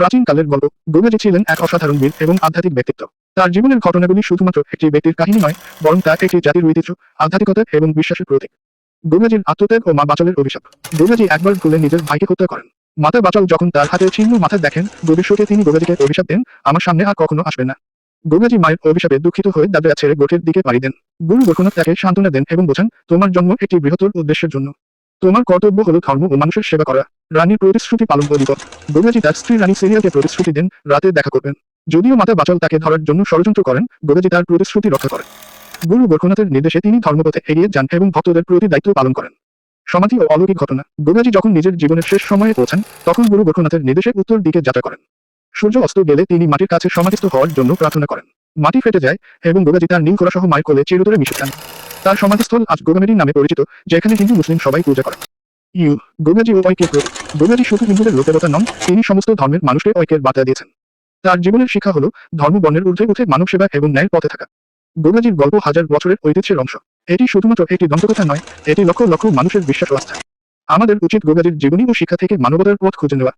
প্রাচীনকালের গল্প গঙ্গাজি ছিলেন এক অসাধারণ বীর এবং আধ্যাত্মিক ব্যক্তিত্ব। তার জীবনের ঘটনাগুলি শুধুমাত্র একটি ব্যক্তির কাহিনী নয়, বরং তা একটি জাতির ঐতিহ্য, আধ্যাত্মিকতা এবং বিশ্বাসের প্রতীক। গঙ্গাজির আত্মত্যাগ ও মা বাচলের অভিশাপ। গঙ্গাজি একবার ভুলে নিজের ভাইকে হত্যা করেন। মাতা বাচল যখন তার হাতে ছিন্ন মাথা দেখেন শোকে তিনি গঙ্গাজিকে অভিশাপ দেন, আমার সামনে আর কখনো আসবে না। গঙ্গাজি মায়ের অভিশাপে দুঃখিত হয়ে দাদা ছেড়ে গোঠের দিকে পাড়ি দেন। গুরু গোরখনাথ তাকে সান্ত্বনা দেন এবং বোঝান, তোমার জন্ম একটি বৃহত্তর উদ্দেশ্যের জন্য। তোমার কর্তব্য হলো ধর্ম ও মানুষের সেবা করা। রানীর প্রতিশ্রুতি পালন অধিকত গঙ্গাজি তার স্ত্রী রানী সিরিয়াকে প্রতিশ্রুতি দেন, রাতে দেখা করবেন। যদিও মাতা বাচল তাকে ধরার জন্য ষড়যন্ত্র করেন, গঙ্গাজি তার প্রতিশ্রুতি রক্ষা করেন। গুরু গোরখনাথের নির্দেশে তিনি ধর্মপথে এগিয়ে যান এবং ভক্তদের প্রতি দায়িত্ব পালন করেন। সমাধি ও অলৌকিক ঘটনা। গঙ্গাজি যখন নিজের জীবনের শেষ সময়ে পৌঁছান, তখন গুরু গোরখনাথের নির্দেশে উত্তর দিকে যাত্রা করেন। সূর্য অস্ত গেলে তিনি মাটির কাছে সমাধিস্থ হওয়ার জন্য প্রার্থনা করেন। মাটি ফেটে যায় এবং গোগাজি তার নীল সহ কোলে চিরতরে মিশে যান। তার সমাধিস্থল আজ গোগামেরি নামে পরিচিত, যেখানে হিন্দু, মুসলিম সবাই পূজা করে ইউ গোগাজি ও ঐক্যের শুধু হিন্দুদের নন, তিনি সমস্ত ধর্মের মানুষকে ঐক্যের বার্তা দিয়েছেন। তার জীবনের শিক্ষা হল, ধর্ম বর্ণের ঊর্ধ্বে উঠে মানব সেবা এবং ন্যায়ের পথে থাকা। গোগাজির গল্প হাজার বছরের ঐতিহ্যের অংশ। এটি শুধুমাত্র একটি দন্তকথা নয়, এটি লক্ষ লক্ষ মানুষের বিশ্বাস আস্থা আমাদের উচিত গোগাজির জীবনী ও শিক্ষা থেকে মানবতার পথ খুঁজে নেওয়া।